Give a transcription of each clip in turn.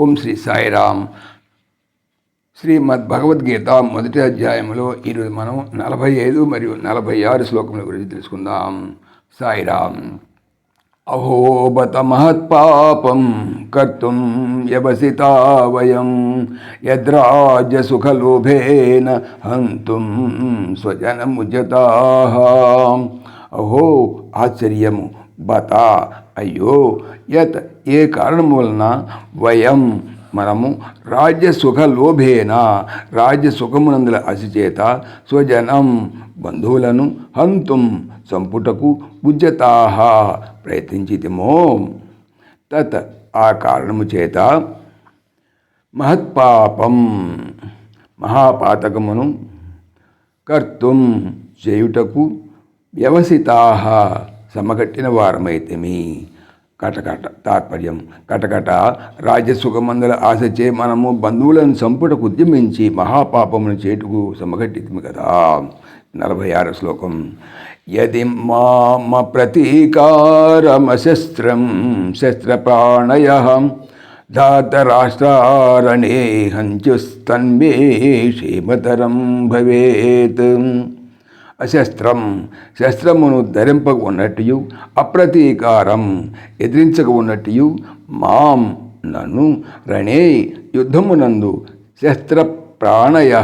ఓం శ్రీ సాయిరామ్. శ్రీమద్ భగవద్గీత మొదటి అధ్యాయంలో ఈరోజు మనం నలభై ఐదు మరియు నలభై ఆరు శ్లోకముల గురించి తెలుసుకుందాం. సాయిరామ్. అహోబత మహత్పాపం కర్తుం వ్యవసితా వయం యద్రాజ్యసుఖలోభేన హంతుం స్వజనముజతా అహో ఆశ్చర్యము. బత అయ్యో యత్ ఏ కారణం వలన వయం మనము రాజ్యసుఖ లోభేన రాజ్యసుఖమునందుల అసిచేత స్వజనం బంధువులను హంతుం సంపుటకు ఉద్యతాహ ప్రయత్నించితిమో. తత్ ఆ కారణము చేత మహత్పాపం మహాపాతకమును కర్తుం చేయుటకు వ్యవసితా సమకట్టిన వారమైతమి. కటకట తాత్పర్యం. కటకట రాజసుఖమందుల ఆశచే మనము బంధువులను సంపుటకు ఉద్యమించి మహాపాపమును చేటుకు సమగట్టితిమి కదా. నలభై ఆరు శ్లోకం. యది మామ ప్రతీకారమశస్త్రం శస్త్రప్రాణయ ధాతరాష్ట్రారణే హంచుస్తన్మే క్షేమతరం భవేత్. అశస్త్రం. శస్త్రమును ధరింపక ఉన్నట్టు అప్రతీకారం. ఎదిరించక ఉన్నట్టు మాం నన్ను రణే యుద్ధమునందు శస్త్ర ప్రాణయ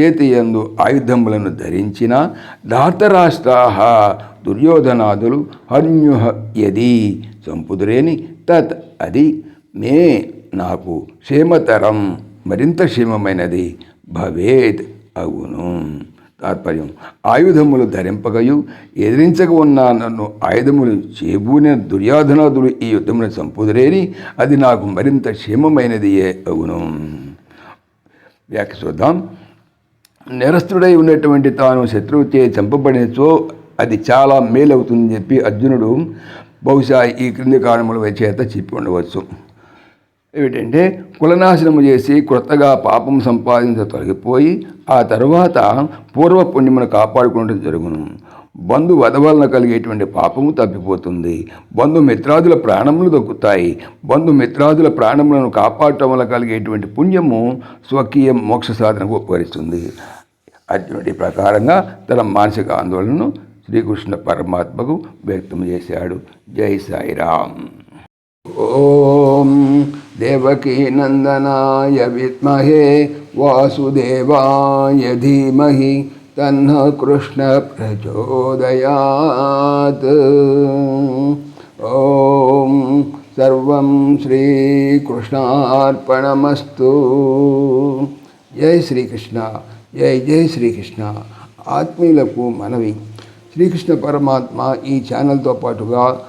చేతియందు ఆయుధములను ధరించిన ధాతరాష్ట్రా దుర్యోధనాదులు హన్యుహ యది. చంపుదురేని తత్ అది. మే నాకు క్షేమతరం. మరింత క్షేమమైనది భవేత్ అగును తాత్పర్యం. ఆయుధములు ధరింపగయు ఎదిరించక ఉన్న నన్ను ఆయుధములు చేబూనిన దుర్యోధనాథుడు ఈ యుద్ధమును సంపూదరేరి అది నాకు మరింత క్షేమమైనది అవును. వ్యాఖ్య చూద్దాం. నిరస్తుడై ఉన్నటువంటి తాను శత్రువుచే చంపబడినచో అది చాలా మేలవుతుందని చెప్పి అర్జునుడు బహుశా ఈ క్రింది కారణముల చేత చెప్పి ఉండవచ్చు. ఏమిటంటే కులనాశనము చేసి కొత్తగా పాపం సంపాదించ తొలగిపోయి ఆ తర్వాత పూర్వ పుణ్యమును కాపాడుకోవడం జరుగును. బంధు వధ వలన కలిగేటువంటి పాపము తప్పిపోతుంది. బంధుమిత్రాదుల ప్రాణములు దొక్కుతాయి. బంధుమిత్రాదుల ప్రాణములను కాపాడటం వల్ల కలిగేటువంటి పుణ్యము స్వకీయ మోక్ష సాధనకు ఉపకరిస్తుంది. అటువంటి ప్రకారంగా తన మానసిక ఆందోళనను శ్రీకృష్ణ పరమాత్మకు వ్యక్తం చేశాడు. జై సాయిరామ్. ఓం దేవకీ నందనాయ విద్మహే వాసుదేవాయ ధీమహి తన్న కృష్ణ ప్రచోదయాత్ ఓం సర్వం శ్రీకృష్ణార్పణమస్తు జై శ్రీకృష్ణ జై జై శ్రీకృష్ణ ఆత్మీయులకు మనవి శ్రీకృష్ణ పరమాత్మ ఈ ఛానల్తో పాటుగా